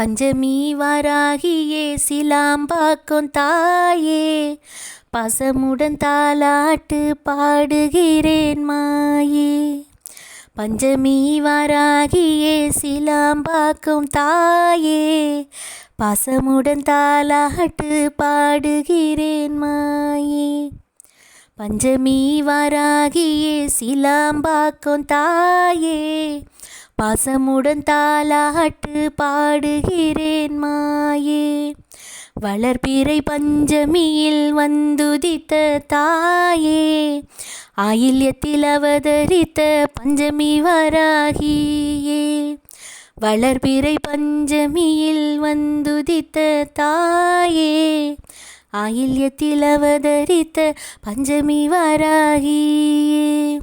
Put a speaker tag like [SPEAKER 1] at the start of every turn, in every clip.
[SPEAKER 1] பஞ்சமி வாராகியே சிலாம்பாக்கும் தாயே பசமுடன் தாலாட்டு பாடுகிறேன் மாயே. பஞ்சமி வாராகியே சிலாம்பாக்கும் தாயே பசமுடன் தாலாட்டு பாடுகிறேன் மாயே. பஞ்சமி வாராகியே சிலாம்பாக்கும் தாயே பாசமுடன் தாலாட்டு பாடுகிறேன் மாயே. வளர்பிறை பஞ்சமியில் வந்துதித்த தாயே. ஆயில்யத்தில் அவதரித்த பஞ்சமி வராகியே. வளர்பிறை பஞ்சமியில் வந்துதித்த தாயே. ஆயில்யத்தில் அவதரித்த பஞ்சமி வராகியே.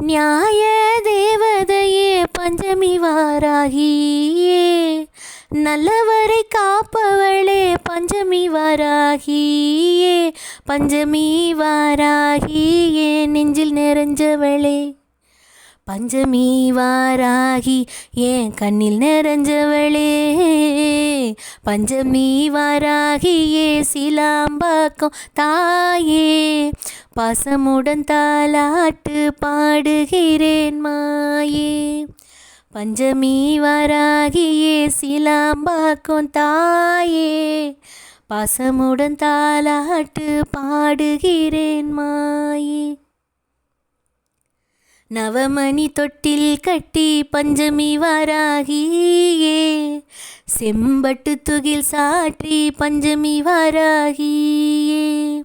[SPEAKER 1] நியாய தேவதையே பஞ்சமி வாராகியே. நல்லவரை காப்பவளே பஞ்சமி வாராகியே. பஞ்சமி வாராகியே நெஞ்சில் நிறைஞ்சவளே. பஞ்சமி வாராகி ஏன் கண்ணில் நிறைஞ்சவளே. பஞ்சமி வாராகியே சிலாம்பாக்கம் தாயே. பாசமுடன் தாலாட்டு பாடுகிறேன் மாயே. பஞ்சமி வராகியே சிலாம்பாக்கும் தாயே. பாசமுடன் தாலாட்டு பாடுகிறேன் மாயே. நவமணி தொட்டில் கட்டி பஞ்சமி வாராகியே. செம்பட்டு துகில் சாற்றி பஞ்சமி வாராகியே.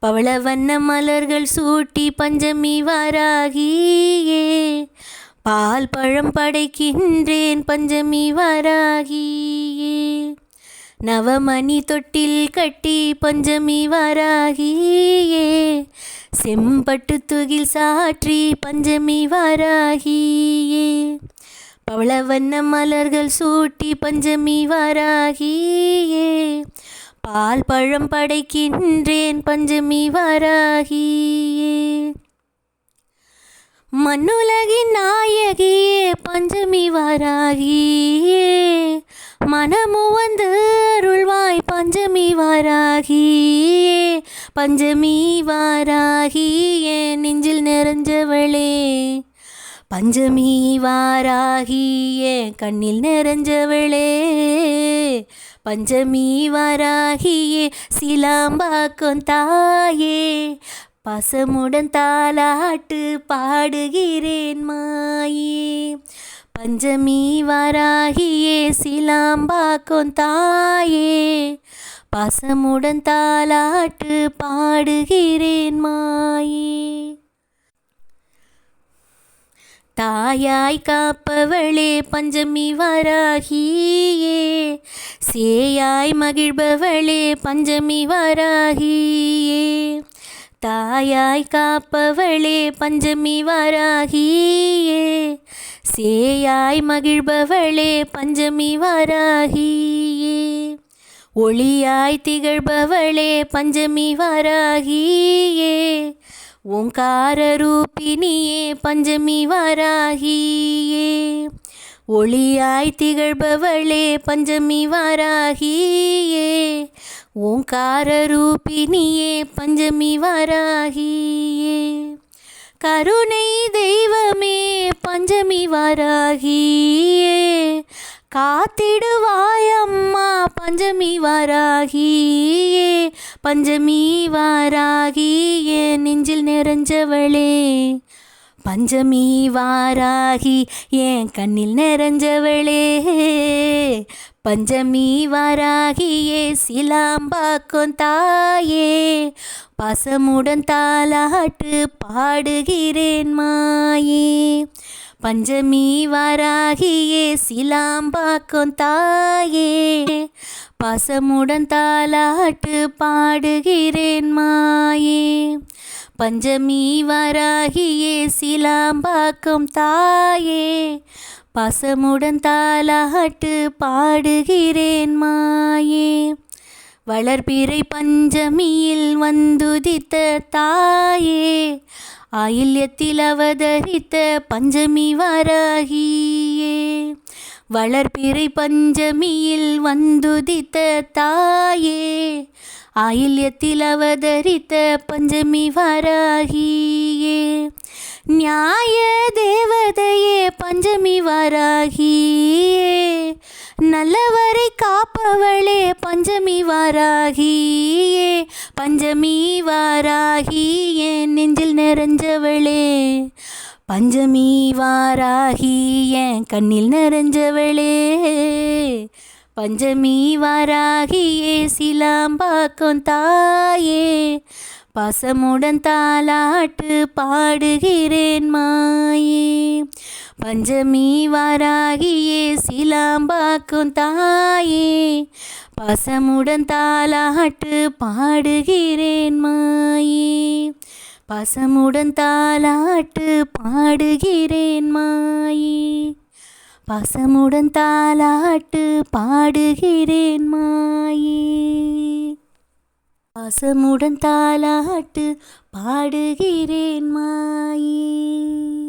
[SPEAKER 1] பவள வண்ண மலர்கள் சூட்டி பஞ்சமி வாராகியே. பால் பழம் படைக்கின்றேன் பஞ்சமி வாராகியே. நவமணி தொட்டில் கட்டி பஞ்சமி வாராகியே. செம்பட்டு துகில் சாற்றி பஞ்சமி வாராகியே. பவளவண்ண மலர்கள் சூட்டி பஞ்சமி வாராகியே. பால் பழம் படைக்கின்றேன் பஞ்சமி வாராகியே. மண்ணுலகின் நாயகியே பஞ்சமி வாராகியே. மனமுவந்து அருள்வாய் பஞ்சமி வாராகியே. பஞ்சமி வாராகியே நெஞ்சில் நிறைஞ்சவளே. பஞ்சமி வாராகியே கண்ணில் நிறைஞ்சவளே. பஞ்சமி வாராகியே சிலாம்பாக்கும் தாயே. பசமுடன் தாளாட்டு பாடுகிறேன் மாயே. பஞ்சமி வாராகியே சிலாம்பாக்கும் தாயே. பசமுடன் தாளாட்டு பாடுகிறேன் மாயே. தாயாய் காப்பவளே பஞ்சமி வாராகியே. சேயாய் மகிழ்பவளே பஞ்சமி வாராகியே. தாயாய் காப்பவளே பஞ்சமி வாராகியே. சேயாய் மகிழ்பவளே பஞ்சமி வாராகியே. ஒளியாய் திகழ்பவளே பஞ்சமி வாராகியே. ஓங்கார ரூபினியே பஞ்சமி வாராகியே. ஒளியாய் திகழ்பவளே பஞ்சமி வாராகியே. ஓங்கார ரூபினியே பஞ்சமி வாராகியே. கருணை தெய்வமே பஞ்சமி வாராகியே. காத்திடுவாயம்மா பஞ்சமி வாராகியே. பஞ்சமி வாராகியே நெஞ்சில் நிறைஞ்சவளே. பஞ்சமி வாராகி என் கண்ணில் நிறைஞ்சவளே. பஞ்சமி வாராகியே சிலாம்பாக்கும் தாயே. பசமுடன் தாலாட்டு பாடுகிறேன் மாயே. பஞ்சமி வாராகியே சிலாம்பாக்கும் தாயே. பாசமுடன் தாலாட்டு பாடுகிறேன் மாயே. பஞ்சமி வாராகியே சிலாம்பாக்கும் தாயே. பாசமுடன் தாலாட்டு பாடுகிறேன் மாயே. வளர்பிறை பஞ்சமியில் வந்துதித்த தாயே. ஆயில்யத்தில் அவதரித்த பஞ்சமி வாராகியே. வளர்பிறை பஞ்சமியில் வந்துதித்த தாயே. ஆயில்யத்தில் அவதரித்த பஞ்சமி வராகியே. நியாய தேவதையே பஞ்சமி வராகியே. நல்லவரை காப்பவளே பஞ்சமி வாராகியே. பஞ்சமி வாராகி என் நெஞ்சில் நிறைஞ்சவளே. பஞ்சமி வாராகி என் கண்ணில் நிறைஞ்சவளே. பஞ்சமி வாராகியே சிலாம்பாக்கம் தாயே. பாசமுடன் தாலாட்டு பாடுகிறேன் மாயே. பஞ்சமி வாராகியே சிலாம்பாக்கும் தாயே. பசமுடன் தாலாட்டு பாடுகிறேன் மாயே. பசமுடன் தாலாட்டு பாடுகிறேன் மாயே. பசமுடன் தாலாட்டு பாடுகிறேன் மாயே. பசமுடன் தாலாட்டு பாடுகிறேன் மாயே.